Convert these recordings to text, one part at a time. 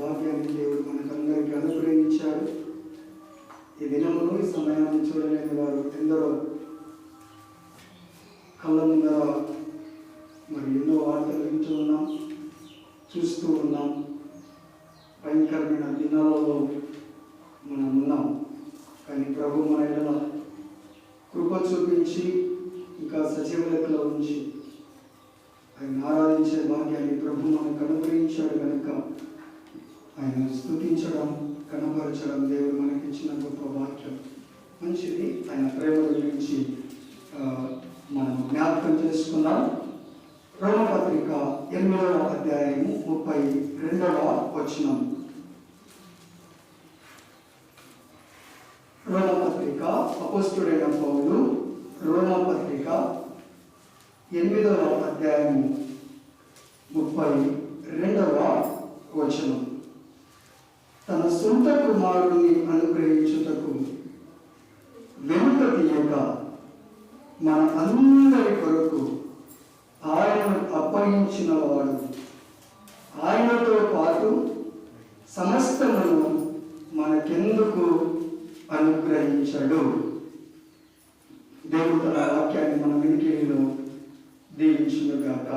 భాగ్యాన్ని దేవుడు. మనకందరికీ అనుగ్రహించాడు ఈ దినములో ఈ సమయాన్ని చూడలేని వారు ఎందరో కళ్ళ ముందర మరి ఎన్నో వార్తలు వింటూ ఉన్నాం చూస్తూ ఉన్నాం. భయంకరమైన దినాలలో మనం ఉన్నాం. కానీ ప్రభు మన ఎడల కృప చూపించి ఇంకా సజీవ లెక్కలో ఉంచి ఆయన ఆరాధించే భాగ్యాన్ని ప్రభు మనకు అనుగ్రహించాడు కనుక ఆయన స్థుతించడం కనపరచడం దేవుడు మనకి ఇచ్చిన గొప్ప వాక్యం. మంచిది. ఆయన ప్రేమ గురించి మనం జ్ఞాపకం చేసుకున్నాం రోమపత్రిక ఎనిమిదవ అధ్యాయము ముప్పై రెండవ వచనం. రోమపత్రిక అపోస్తుడైన పౌరుడు రోమపత్రిక ఎనిమిదవ అధ్యాయము ముప్పై రెండవ వచనం. తన సొంత కుమారుడిని అనుగ్రహించుటకు వెనుక తీయక మన అందరి కొరకు ఆయనను అప్పగించిన వాడు ఆయనతో పాటు సమస్తమును మనకెందుకు అనుగ్రహించడు? దేవుడు తన వాక్యాన్ని మన వినికిడిలో దీవించుగాక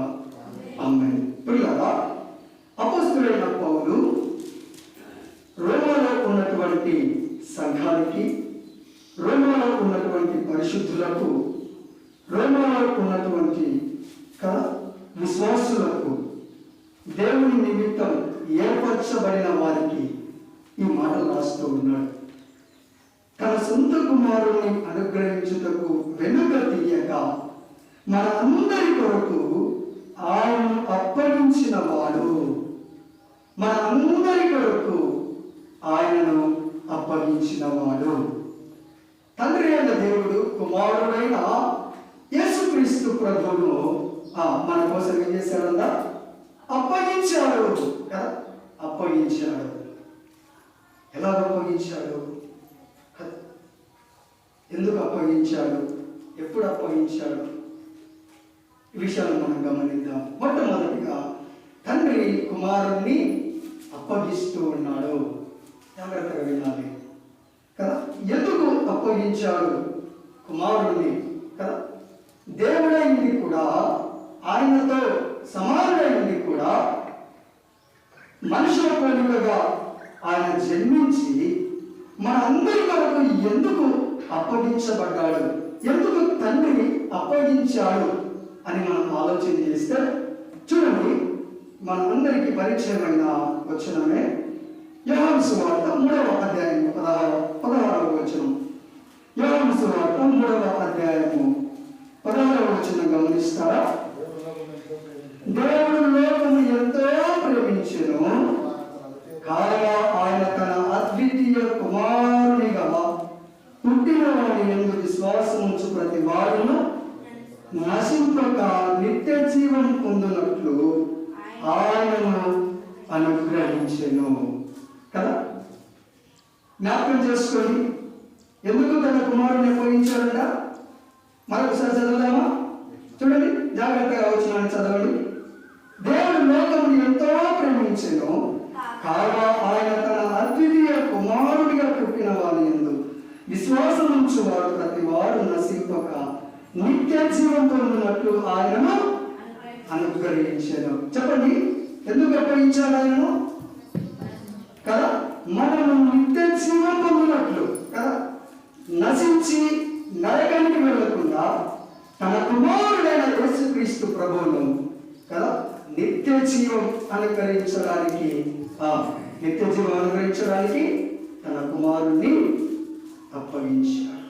అమ్మాయి ప్రియులారా అపస్తులైన పౌలు రోమాలో ఉన్నటువంటి సంఘానికి రోమాలో ఉన్నటువంటి పరిశుద్ధులకు రోమాలో ఉన్నటువంటి విశ్వాసులకు దేవుని నిమిత్తం ఏర్పరచబడిన వారికి ఈ మాటలు రాస్తూ ఉన్నాడు. తన సొంత కుమారుని అనుగ్రహించుటకు వెనుక తీయక మన అందరి కొరకు ఆయన అప్పగించిన వాడు. మన అందరి కొరకు ఆయనను అప్పగించిన వాడు తండ్రి అయిన దేవుడు కుమారుడైన యేసుక్రీస్తు ప్రభువును మన కోసం ఏం చేశాడందా అప్పగించాడు కదా? అప్పగించాడు. ఎలా అప్పగించాడు? ఎందుకు అప్పగించాడు? ఎప్పుడు అప్పగించాడు? ఈ విషయాలు మనం గమనిద్దాం. మొట్టమొదటిగా తండ్రి కుమారుణ్ణి అప్పగిస్తూ ఉన్నాడు. జాగ్రత్తగా వినాలి. కదా? ఎందుకు అప్పగించాడు కుమారుడిని కదా? దేవుడైంది కూడా ఆయనతో సమానుడైంది కూడా మనుషుల పోలికగా ఆయన జన్మించి మన అందరి కొరకు ఎందుకు అప్పగించబడ్డాడు? ఎందుకు తండ్రి అప్పగించాడు అని మనం ఆలోచన చేస్తే చూడండి మనందరికీ పరిచయమైన వచనమే యోహాను సువార్త మూడవ అధ్యాయము పదహారు పదహారవ వచనం. యోహాను సువార్త మూడవ అధ్యాయము పదహారవ వచనం గమనిస్తారా? దేవుడు లోకము ఎంతో ప్రేమించను. కాగా ఆయన తన అద్వితీయ కుమారునిగా పుట్టిన వారి ఎందు విశ్వాసం ఉంచు ప్రతి వాడును. నశింపక నిత్య జీవం పొందినట్లు ఆయనను అనుగ్రహించను. కదా? జ్ఞాపకం చేసుకొని ఎందుకు తన కుమారుని పోయించాడట మరొకసారి చదువుదామా? చూడండి జాగ్రత్తగా వచ్చిన చదవండి. దేవుడు లోకమును ఎంతో ప్రేమించను కాగా ఆయన తన అద్వితీయ కుమారుడిగా పుట్టిన వారి ఎందు విశ్వాసం ఉంచువాడు ప్రతి వారు నశింపక నిత్య జీవంతో పొందినట్లు ఆయనను అనుగ్రహించాను చెప్పండి ఎందుకు అప్పగించాడు ఆయనను? కదా? మనం నిత్య జీవం పొందినట్లు కదా? నశించి నరకానికి వెళ్ళకుండా తన కుమారుడైన యేసుక్రీస్తు ప్రభువును కదా? నిత్య జీవం అనుకరించడానికి ఆ నిత్య జీవం అనుకరించడానికి తన కుమారుణ్ణి అప్పగించాడు.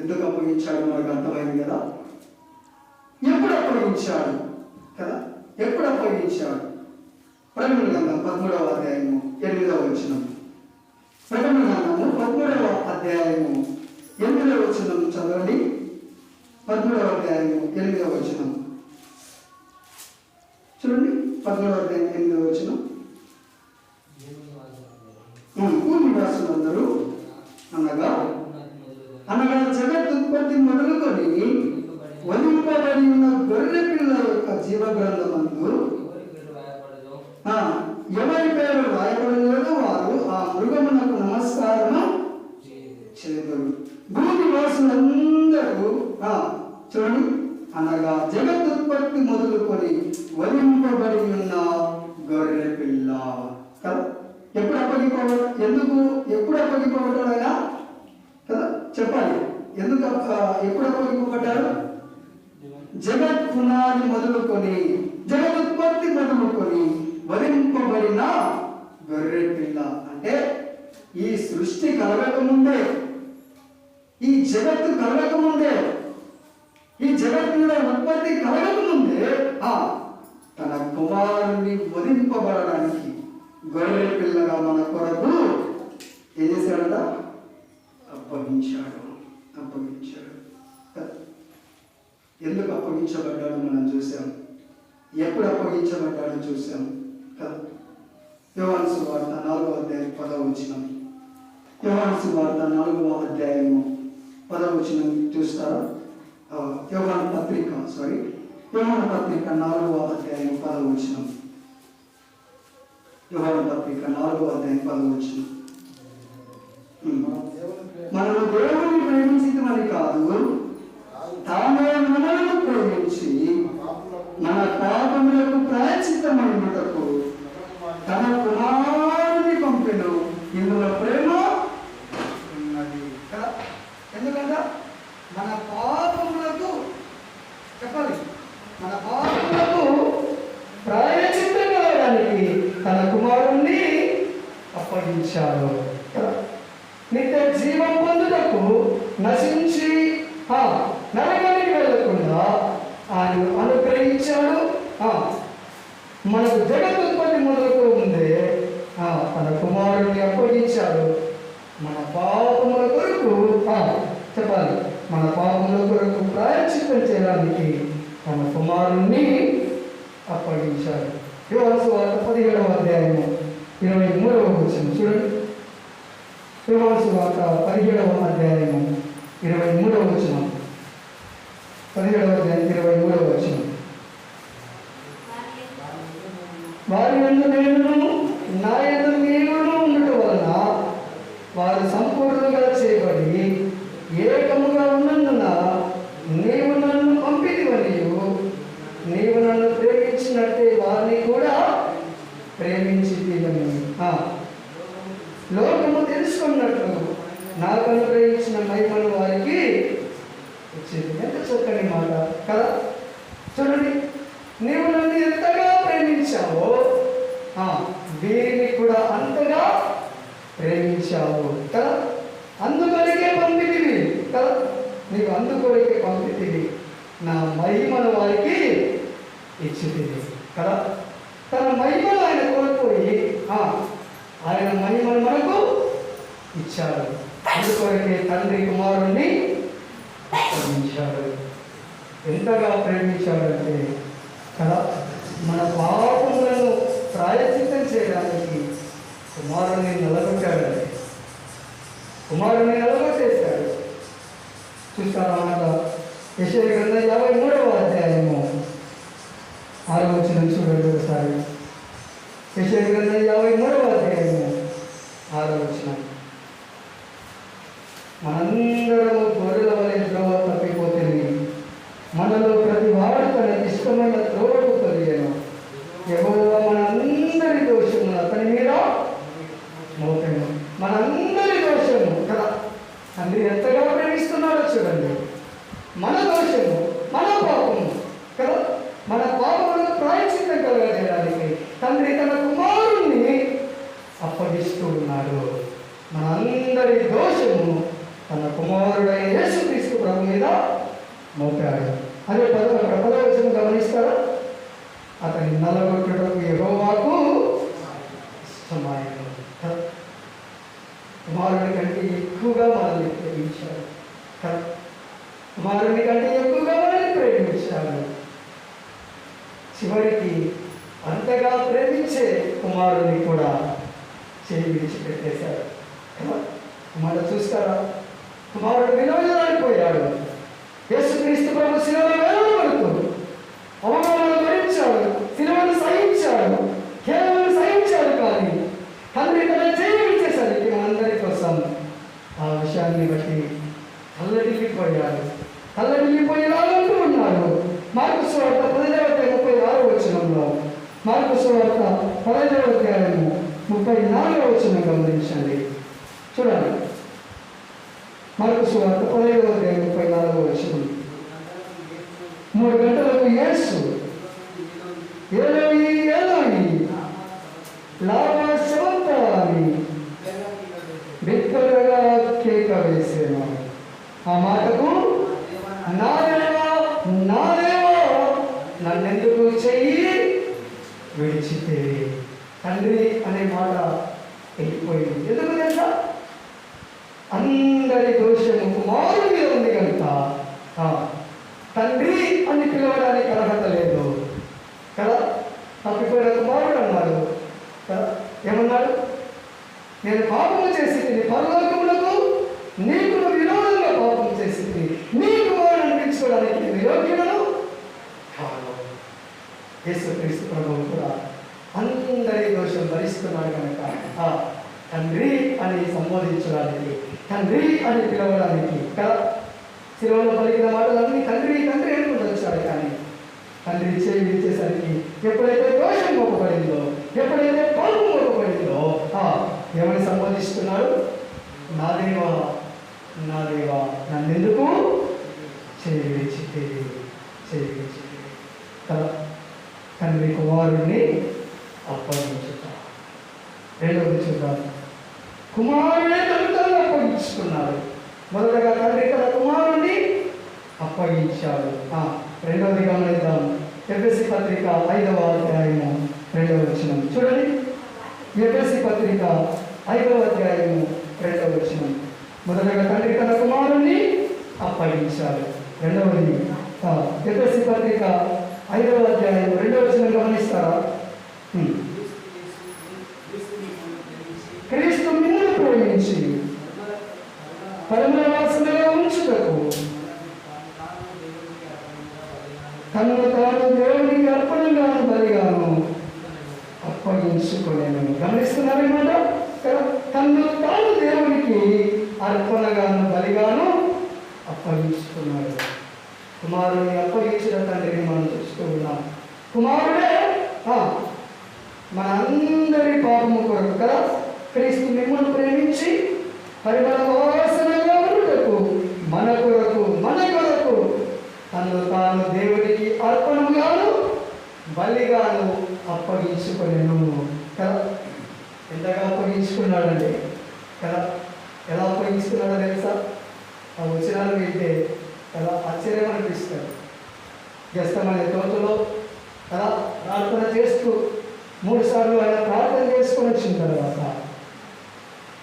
ఎందుకు అప్పగించాడు? మనకు అర్థమైంది కదా. ఎప్పుడు అప్పగించాడు? కదా? ఎప్పుడు అప్పగించాడు? ప్రేమ పదమూడవ అధ్యాయము ఎనిమిదవ వచనం. ప్రకటన గ్రంథము పదమూడవ అధ్యాయము ఎనిమిదవ వచనం చదవండి. పదమూడవ అధ్యాయము ఎనిమిదవ వచనం. చూడండి పదమూడవ అధ్యాయం ఎనిమిదవ వచనం. భూమి వాసులందరూ అనగా అనగా జగత్ ఉత్పత్తి మొదలుకొని యొక్క జీవ గ్రంథమందు ఎవరి పేరు రాయబడదో ఆ, ఎవరి పేరు రాయబడలేదో వారు ఆ మృగమునకు నమస్కారము చేయదు. చేదురు భూమి వాసులందరూ ఆ, చూడండి అనగా జగదుత్పత్తి మొదలుకొని వరింపబడి ఉన్న గొర్రె పిల్ల. కదా? ఎప్పుడు అప్పగిపోవడం ఎందుకు ఎప్పుడు అప్పగిపోవడం ఆయన కదా? చెప్పాలి. ఎందుకు ఎప్పుడు అప్పగిపోబడ్డాడు? జగత్ పునాది మొదలుకొని జగదుత్పత్తి మొదలుకొని వరింపబడిన గొర్రె పిల్ల. అంటే ఈ సృష్టి కలగక ముందే ఈ జగత్తు కలగక ముందే ఈ జగత్తులో ఉత్పత్తి కలగకముందే ఆ తన కుమారుని వధింపబడడానికి గొర్రె పిల్లగా మన కొరకు ఏం చేశాడట? అప్పగించాడు అప్పగించాడు. ఎందుకు అప్పగించబడ్డాడో మనం చూసాం ఎప్పుడు అప్పగించబడ్డాడో చూసాం కదా. యోహాను సువార్త నాలుగో అధ్యాయం పదవ వచనం. యోహాను సువార్త నాలుగవ అధ్యాయము పదవ వచనం చూస్తారా? యోగాన పత్రిక సారీ యోగాన పత్రిక నాలుగవ అధ్యాయం పదవ వచనం. యోహాను పత్రిక నాలుగవ అధ్యాయం పదవ వచనం. మనము దేవుని ప్రేమించమని కాదు. తామే మనల్ని ప్రేమించి మన పాపములకు ప్రాయచిత్తమైనటకు తన కుమారుని పంపెను ఇందులో ప్రేమ ఉన్నది. ఎందుకంట మన పాప చెప్పాలి. మన పాపములకు ప్రాయచిత్తం కలగడానికి తన కుమారుణ్ణి అప్పగించాడు. నిత్య జీవం పొందుటకు నశించి నరకానికి వెళ్ళకుండా ఆయన అనుగ్రహించాడు. ఆ, మనకు జగదుత్పత్తి మొదలుకు ముందే ఆ, తన కుమారుడిని అప్పగించాడు. మన పాపముల కొరకు ఆ, మన పాపముల కొరకు ప్రాయశ్చిత్తం చేయడానికి తన కుమారుణ్ణి అప్పగించాడు. యోహాను వార్త పదిహేడవ అధ్యాయము ఇరవై మూడవ వచ్చిన చూడండి. యోహాను వార్త పదిహేడవ అధ్యాయము ఇరవై మూడవ వచ్చిన పదిహేడవ అధ్యాయం ఇరవై మూడవ వచ్చిన వారి నేను నేనును నా యందు నీవును ఉండటం వలన వారు సంపూర్ణంగా చేయబడి ఏకముగా ఉన్నందున నీవు నన్ను పంపిదివనియు నీవు నన్ను ప్రేమించినట్టే వారిని కూడా ప్రేమించిదివని ఆ. లోకము తెలుసుకున్నట్లు నాకు అనుగ్రహించిన మహిమను వారికి ఇచ్చింది ఎంత చక్కని మాట కదా చూడండి నీవు నన్ను ఎంతగా ప్రేమించావో ఆ, వీరిని కూడా అంతగా ప్రేమించావు కదా అందుకొరకే పంపితివి కదా నీకు అందుకొరకే పంపితివి నా మహిమను వారికి ఇచ్చితివి కదా తన మహిమను ఆయన కోల్పోయి ఆ, ఆయన మహిమను మనకు ఇచ్చాడు. అందుకొరకే తండ్రి కుమారుణ్ణి ప్రేమించాడు. ఎంతగా ప్రేమించాడంటే కదా మన పాపములను ప్రాయచిత్తం చేయడానికి కుమారుని నిలబెట్టాడండి కుమారుని నిలబెట్టేశాడు. చూస్తారా మాట? యశయ గ్రంథం యాభై మూడవ అధ్యాయము. ఆరో వచ్చిన చూడండి ఒకసారి. యశయ గ్రంథం యాభై మూడవ అధ్యాయము ఆరో వచ్చిన మనందరము గొర్రెల వలె ద్రోవ తప్పిపోతుంది మనలో ప్రతి వాడు తన ఇష్టమైన ద్రోవకు తొలిగాను యెహోవా మనందరి దోషము అతని మీద మోపెను మనందరి దోషము కదా తండ్రి ఎంతగా ప్రేమిస్తున్నాడో చూడండి మన దోషము మన పాపము కదా మన పాపములకు ప్రాయచిత్తం కలగజేయడానికి తండ్రి తన కుమారుణ్ణి అప్పగిస్తూ ఉన్నాడు మనందరి దోషము తన కుమారుడైన యేసుక్రీస్తు ప్రభు మీద మోపాడు అదే పద పదవచనం గమనిస్తారా అతని నలగొట్టడానికి యెహోవాకు ఇష్టమైన కుమారుడి కంటే ఎక్కువగా మనల్ని ప్రేమించాడు కదా? కుమారుడి కంటే ఎక్కువగా మనల్ని ప్రేమించాడు చివరికి అంతగా ప్రేమించే కుమారుని కూడా చేయి విడిచిపెట్టేశాడు కదా? మాట చూస్తారా కుమారుడు వినోదమైపోయాడు యేసుక్రీస్తు ప్రభు శిలలో వేలబడుతూ అవమానాలు భరించ మార్పు సువార్త పదహైదవ అధ్యాయము ముప్పై నాలుగో వచ్చిన గమనించండి. చూడండి. మరొక సువార్త పదహైదవ అధ్యాయం ముప్పై నాలుగో వచ్చిన మూడు గంటలకు ఏసు ఏలోయి ఏలోయి లాభ శవంత అని కేక వేసేవా ఆ మాటకు నా దేవా నా దేవా నన్నెందుకు చెయ్యి? విడిచితే తండ్రి అనే మాట వెళ్ళిపోయింది. ఎందుకు తెలుసా? అందరి దోషము కుమారు మీద ఉంది కనుక. తండ్రి అని పిలవడానికి అర్హత లేదు. కదా? తప్పిపోయిన కుమారుడు అన్నాడు. కదా? ఏమన్నాడు? నేను పాపము చేసి పరలోకములకు నీకు విరోధంగా పాపం చేసి నీ కుమారుడు అనిపించుకోవడానికి నేను కాదు. యేసు క్రీస్తు ప్రభువు కూడా అందరి దోషం భరిస్తున్నాడు కనుక ఆ తండ్రి అని సంబోధించడానికి తండ్రి అని పిలవడానికి కదా శిలువలో పలికిన మాటలన్నీ తండ్రి తండ్రి అనుకుంటూ వచ్చాడు కానీ తండ్రి చేయి విడిచేసరికి ఎప్పుడైతే దోషం మోపబడిందో ఎప్పుడైతే పాపం మోపబడిందో ఆ ఏమని సంబోధిస్తున్నాడు? నా దేవా నా దేవా నన్నెందుకు చేయి విడిచితే చేయి విడిచితే కదా తండ్రి కుమారుణ్ణి అప్పగించుట రెండవది చూద్దాం కుమారుడే తల్లిదండ్రులు అప్పగించుకున్నాడు మొదటగా తండ్రి తన కుమారుణ్ణి అప్పగించాడు ఆ, రెండవది గమనిద్దాం ఎఫ్ఎస్సి పత్రిక ఐదవ అధ్యాయము రెండవ వచనం చూడండి ఎఫ్ఎస్సి పత్రిక ఐదవ అధ్యాయము రెండవ వచనం మొదటగా తండ్రి తన కుమారుణ్ణి అప్పగించాడు రెండవది ఆ, ఎఫ్ఎస్సి పత్రిక ఐదవ అధ్యాయం రెండవ వచనం గమనిస్తారా హ్మ్. క్రీస్తు మిమ్మల్ని ప్రేమించి పరమవాసనగా ఉంచుటకు తనను తాను దేవునికి అర్పణంగాను బలిగాను అప్పగించుకోలేను గమనిస్తున్నారన్నమాట కదా తను తాను దేవునికి అర్పణగాను బలిగాను అప్పగించుకున్నాడు కుమారుని అప్పగించిన తండ్రిని మనం చూస్తూ ఉన్నాం. కుమారుడే మన అందరి పాపము కొరకు కదా. క్రీస్తు మిమ్మల్ని ప్రేమించి పరిమళ వాసనగా ఉండుటకు మన కొరకు మన కొరకు తను తాను దేవునికి అర్పణముగాను బలిగాను అప్పగించుకునేను. కదా ఎంతగా అప్పగించుకున్నాడండి కదా ఎలా అప్పగించుకున్నాడో తెలుసా? ఆ వచనాలు వింటే ఎలా ఆశ్చర్యం అనిపిస్తాడు గస్తమనే తోటలో కదా ప్రార్థన చేస్తూ మూడు సార్లు ఆయన ప్రార్థన చేసుకొని వచ్చిన తర్వాత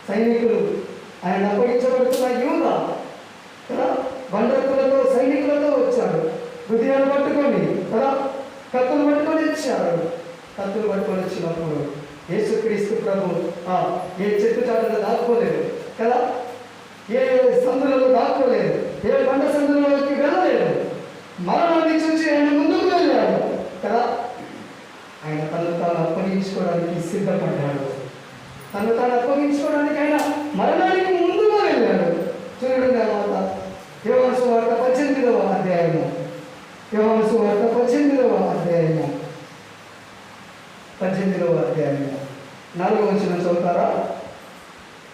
సైనికులు ఆయన అప్పగించబడుతున్న యువత కదా బండకులతో సైనికులతో వచ్చాడు హృదయాన్ని పట్టుకొని కదా కత్తులు పట్టుకొని వచ్చాడు కత్తులు పట్టుకొని వచ్చినప్పుడు యేసుక్రీస్తు ప్రభు ఆ, ఏ చెట్టు చాటులో దాక్కోలేదు కదా? ఏ సందులలో దాక్కోలేదు? ఏ పంట సందులలోకి వెళ్ళలేదు? మరణాన్ని చూసి ఆయన ముందుకు వెళ్ళాడు కదా? ఆయన తను తాను అప్పగించుకోవడానికి సిద్ధపడ్డాడు. తను తాను అప్పగించుకోవడానికి ఆయన మరణానికి ముందుగా వెళ్ళాడు చూడండి తర్వాత యోహాను సువార్త పద్దెనిమిదవ అధ్యాయము యోహాను సువార్త పద్దెనిమిదవ అధ్యాయము పద్దెనిమిదవ అధ్యాయము నాలుగవ వచ్చిన చదువుతారా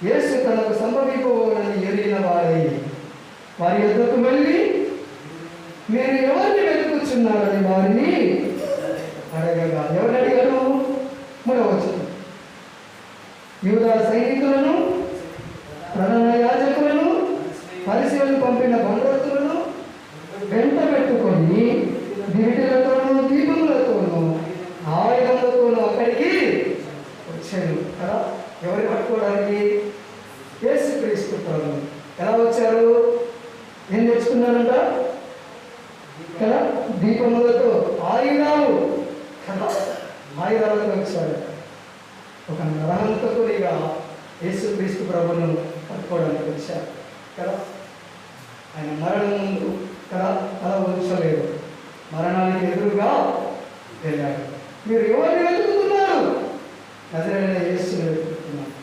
యేసు తనకు సంభవింపబోనని ఎరిగిన వారై వారి యొద్దకు వెళ్ళి మీరు ఎవరిని వెతుకుతున్నారని వారిని అడగగా ఎవరిని అడిగారు మూడవచ్చు యూదా సైనికులను ప్రధాన యాజకులను పరిశీలన పంపిన బండతులను వెంట పెట్టుకొని దివిటిలతోనూ దీపములతోనూ ఆయుధములతోనూ అక్కడికి వచ్చాను కదా ఎవరు పట్టుకోవడానికి యేసుక్రీస్తు ప్రభు ఎలా వచ్చారు ఏం కదా? దీపములతో ఆయుధాలు కదా? ఆయుధాలతో వచ్చాడు ఒక నరహంతకుడిగా యేసుక్రీస్తు ప్రభును పట్టుకోవడానికి వచ్చాడు కదా? ఆయన మరణం ముందు కదా? తల ఉంచలేదు మరణానికి ఎదురుగా వెళ్ళాడు. మీరు ఎవరిని వెతుకుతున్నారు? నజరైన యేసును వెతుకుతున్నారు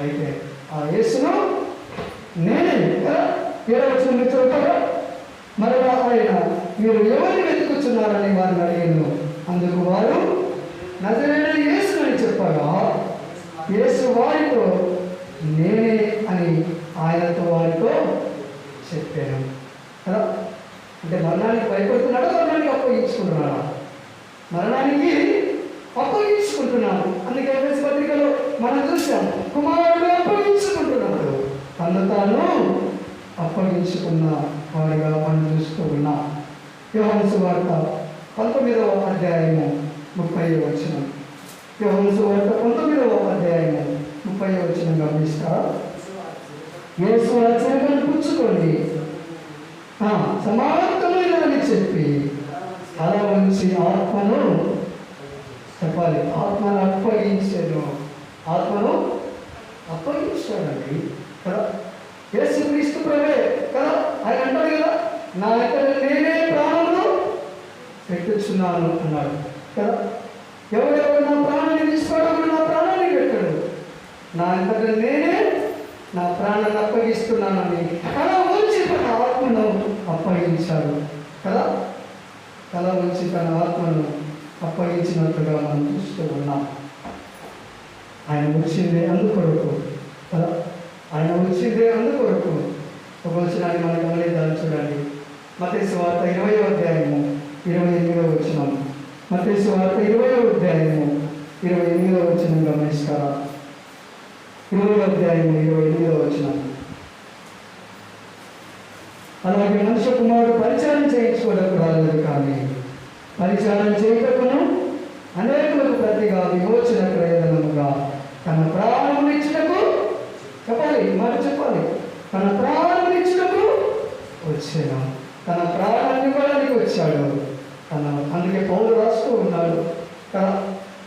అయితే ఆ యేసును నేనే కదా? ఏడవచ్చిన మీరు చూడతారా మరలా ఆయన మీరు ఎవరిని వెతుకుతున్నారని వారిని అడిగాను అందుకు వారు నజరేయుడు యేసు అని చెప్పగా యేసు వారితో నేనే అని ఆయనతో వారితో చెప్పాను. కదా? అంటే మరణానికి భయపడుతున్నాడా మరణానికి అప్పగించుకుంటున్నాడా మరణానికి అప్పగించుకుంటున్నాడు అందుకే ఎఫ్ఎస్ పత్రికలో మనం చూసాం కుమారుడు అప్పగించుకుంటున్నాడు తను తాను అప్పగించుకున్న వాడిగా మనం చూస్తూ ఉన్నాం వార్త పంతొమ్మిదవ అధ్యాయము ముప్పై వచ్చిన యోహన్సు వార్త పంతొమ్మిదవ అధ్యాయము ముప్పై వచ్చిన గమనిస్తారా యేసు ఆ చేపను సమాప్తమైనదని చెప్పి అలా ఉంచి ఆత్మను చెప్పాలి. ఆత్మను అప్పగించాను ఆత్మను అప్పగించాడండి. కదా యేసు క్రీస్తు ప్రభే కదా? ఆయన అంటాడు కదా నా ఇక్కడ నేనే ప్రాణమును పెట్టుచున్నాను అన్నాడు. కదా? ఎవరెవరు నా ప్రాణాన్ని తీసుకోవడం నా ప్రాణాన్ని పెట్టాడు? నా అంతట నేనే నా ప్రాణాన్ని అప్పగిస్తున్నానని. కళ ఉంచి తన ఆత్మను అప్పగించాడు. కదా? కళ ఉంచి తన ఆత్మను అప్పగించినట్టుగా మనం చూస్తూ ఉన్నాం. ఆయన వచ్చింది అందుకొరకు. కదా? ఆయన వచ్చిందే అందుకొరకు ఒక వచ్చినాన్ని మనం గమనిద్దాం చూడండి. మతేసు వార్త ఇరవై అధ్యాయము ఇరవై ఎనిమిదవ వచ్చినాం మతేసు వార్త ఇరవై అధ్యాయము ఇరవై ఎనిమిదవ వచ్చినాం గమనిస్తారా? ఇరవై అధ్యాయము ఇరవై ఎనిమిదవ వచ్చినాం అలాగే మనుష్య కుమారుడు పరిచయం చేయించుకోవడానికి రాలేదు కానీ పరిచయం చేయటకును అనేకులకు ప్రతిగా విమోచన ప్రయోజనముగా తన ప్రాణం ఇచ్చినకు చెప్పాలి మరి మాట చెప్పాలి. తన ప్రాణాన్ని ఇచ్చినప్పుడు వచ్చాను. తన ప్రాణాన్ని ఇవ్వడానికి వచ్చాడు. తన అందుకే పౌరు రాస్తూ ఉన్నాడు. తన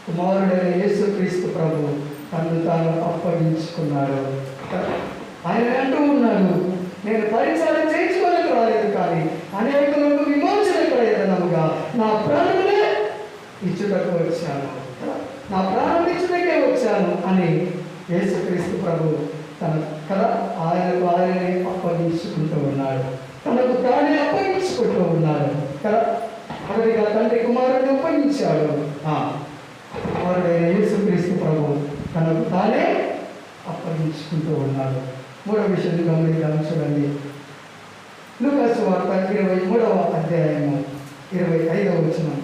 కుమారుడైన యేసు క్రీస్తు ప్రభు తను తాను అప్పగించుకున్నాడు. ఆయన అంటూ ఉన్నాడు నేను పరిచయం చేయించుకోలేక రాలేదు కానీ అనేకులకు విమోచన ప్రయోజనముగా నా ప్రాణములే ఇచ్చుటకు వచ్చాను. నా ప్రాణం ఇచ్చుటకే వచ్చాను అని యేసుక్రీస్తు ప్రభు తన కథ ఆయనకు ఆయనే అప్పగించుకుంటూ ఉన్నాడు. తనకు తానే అప్పగించుకుంటూ ఉన్నాడు. కదా మొదటిగా తండ్రి కుమారుడిని అప్పగించాడు. కుమారుడైన యేసుక్రీస్తు ప్రభు తనకు తానే అప్పగించుకుంటూ ఉన్నాడు. మూడో విషయాన్ని గమనిద్దాం చూడండి. లూకాసు వార్త ఇరవై మూడవ అధ్యాయము ఇరవై ఐదవ వచనం.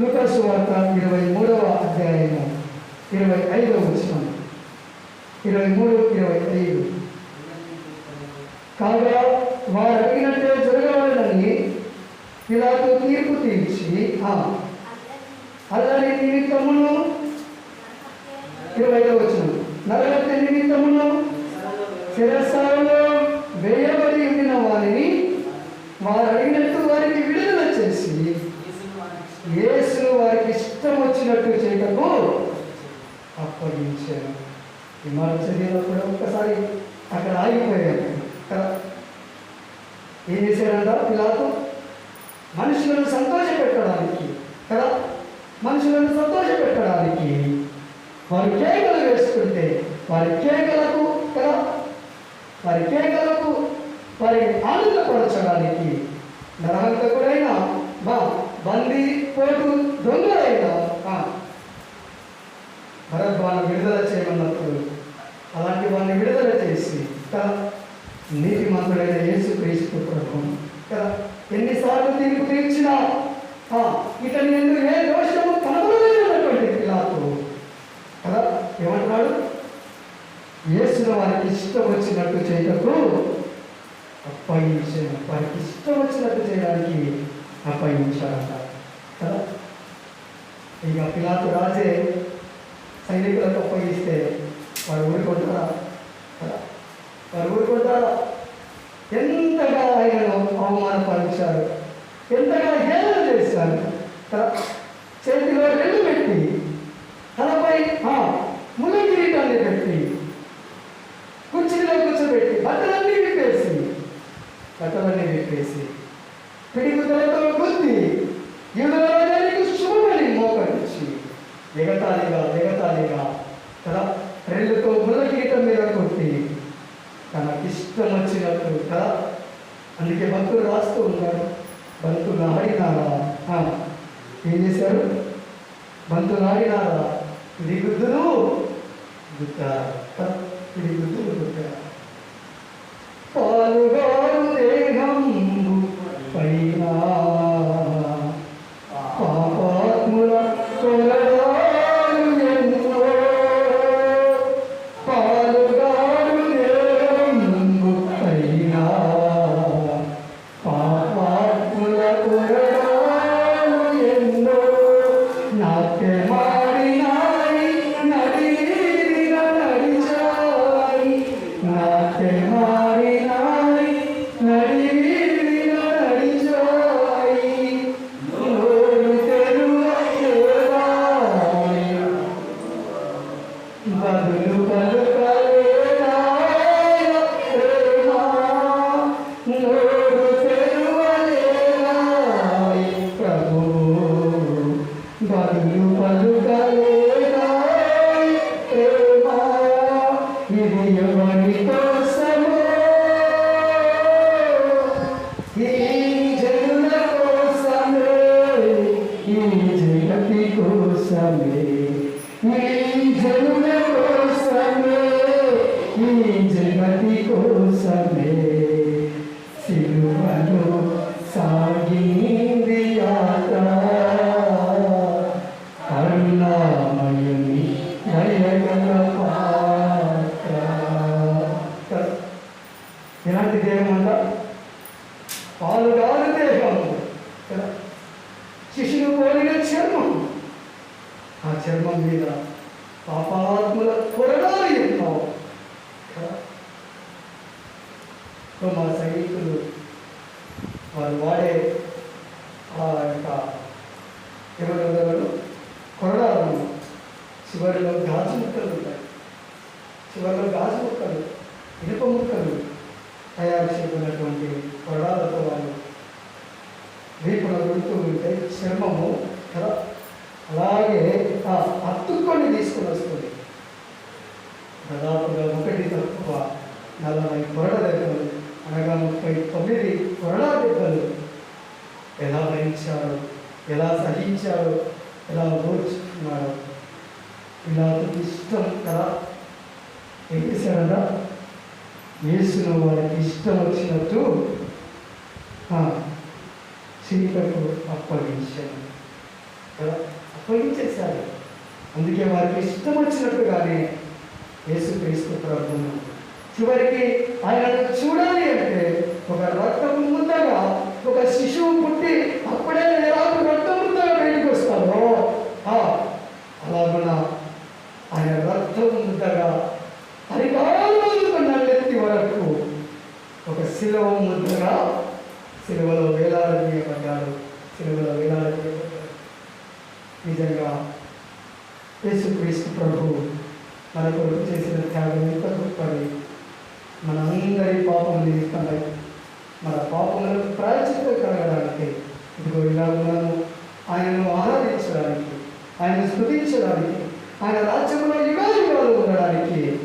లూకాసు వార్త ఇరవై మూడవ అధ్యాయము ఇరవై ఐదవ వచనం. ఇరవై మూడు ఇరవై ఐదు కాగా వారు అడిగినట్టే జరగవాలని ఇలాగ తీర్పు తీర్చి అల్లరి నిమిత్తమును ఇరవై ఐదవ వచనం నరహత్య నిమిత్తమును శిరస్సాలలో వేయబడి ఉండిన వారిని వారు అడిగినట్టు వారికి విడుదల చేసి యేసు వారికి ఇష్టం వచ్చినట్టు చేయటము అప్పగించారు ఈ చర్యలో కూడా ఒక్కసారి అక్కడ ఆగిపోయాను. కదా ఏం చేశాడంట పిల్లలతో మనుషులను సంతోష పెట్టడానికి కదా? మనుషులను సంతోష పెట్టడానికి కేకలు వేసుకుంటే వారి కేకలకు కదా? వారి కేకలకు వారిని ఆనందపరచడానికి నరహంతకుడైనా మా బందీ పోటు దొంగలైన ఆ, భరత్ వాళ్ళని విడుదల చేయమన్నప్పుడు అలాంటి వాళ్ళని విడుదల చేసి కదా నీతిమంతుడైన యేసు క్రీస్తు ప్రభు కదా ఎన్నిసార్లు తీర్పు తీర్చినా ఇతని ఎందుకు ఏ దోషము కనబడలేనటువంటి పిల్లాతో కదా? ఏమంటున్నాడు యేసును వారికి ఇష్టం వచ్చినట్టు చేయటకు అప్పగించాను వారికి ఇష్టం వచ్చినట్టు చేయడానికి అప్పగించాడంట కదా? ఇక పిలాతు రాజే సైనికులకు అప్పగిస్తే వారు ఊరుకుంటారా? వారు ఊరుకుంటారా? ఎంతగా ఆయనను అవమానపరిచారు ఎంతగా హేళన చేశారు. చేతిలో రెండు పెట్టి తలపై ముళ్ళ కిరీటాన్ని పెట్టి కుర్చీలో కూర్చోబెట్టి బట్టలన్నీ విప్పేసి బట్టలన్నీ విప్పేసి పిడిగుదలతో గుద్ది యుగరాజానికి తనకిష్టం వచ్చినట్టు కదా అందుకే భక్తులు రాస్తూ ఉన్నారు. భక్తులు ఆడినారా ఏం చేశారు? బంతులాడినారా? ఇది గుద్దులు గుద్ద ఇది గుద్దులు గుద్ద నలభై కొరడ దెబ్బలు అనగా ముప్పై తొమ్మిది కొరడా దెబ్బలు ఎలా భరించారో ఎలా సహించారో? ఎలా ఓర్చుకున్నారో? ఇలా ఇష్టం కదా? ఏం చేశారన్నా యేసును వాళ్ళకి ఇష్టం వచ్చినట్టు ఆ, అప్పగించాను కదా? అప్పగించేసారు అందుకే వారికి ఇష్టం వచ్చినట్టుగానే యేసుక్రీస్తు ప్రభువును చివరికి ఆయనను చూడాలి అంటే ఒక రక్తం ముందగా ఒక శిశువు పుట్టి అప్పుడే ఎలాగ రక్తం ముందగా బయటకు వస్తారో అలా మన ఆయన రక్తం ముద్దగా అరికాలు నల్లెత్తి వరకు ఒక శిలవ ముద్దగా సిలువలో వేలాడదీయబడ్డాడు సిలువలో వేలాడదీయబడ్డాడు నిజంగా యేసుక్రీస్తు ప్రభు మన కొరకు చేసిన త్యాగం ఎంత గొప్పది. మనందరి పాపం నిమిత్తమై మన పాపములను ప్రాయచిత్తం కలగడానికి ఇదిగో ఇలా ఉన్నాను ఆయనను ఆరాధించడానికి ఆయన స్మృతించడానికి ఆయన రాజ్యంలో యుగాలు ఉండడానికి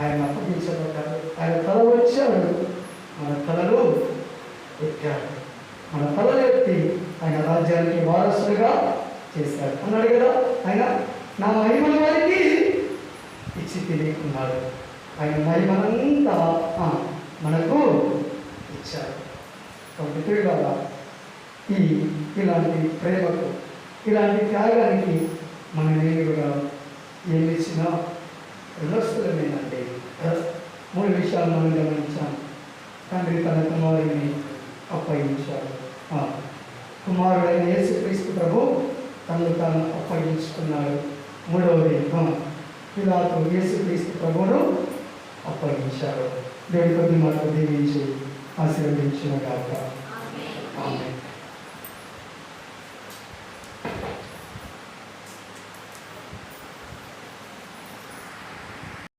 ఆయన అప్పగించబడ్డాడు. ఆయన తల వచ్చాడు. మన తలలు ఎక్కాడు మన తల ఎత్తి ఆయన రాజ్యానికి వారసులుగా చేశాడు. అన్నాడు కదా ఆయన నా మహిమల వారికి ఇచ్చి తెలియకున్నాడు. ఆయన మహిమనంతా మనకు ఇచ్చారు. కాబట్టి ప్రియులారా, ఈ ఇలాంటి ప్రేమకు ఇలాంటి త్యాగానికి మనం నేను కూడా ఏమి ఇచ్చినా రుణస్థులమేనండి. మూడు విషయాలు మనం గమనించాం. తండ్రి తన కుమారుడిని అప్పగించాడు. కుమారుడైన కుమారుడైన యేసుక్రీస్తు ప్రభు తను తాను అప్పగించుకున్నాడు. మూడవది ఆ, పిలాతు యేసుక్రీస్తు ప్రభును అప్పగించాడు దేవుడి కొద్ది మాటలు దీవించి ఆశీర్వదించిన గాక. ఆమె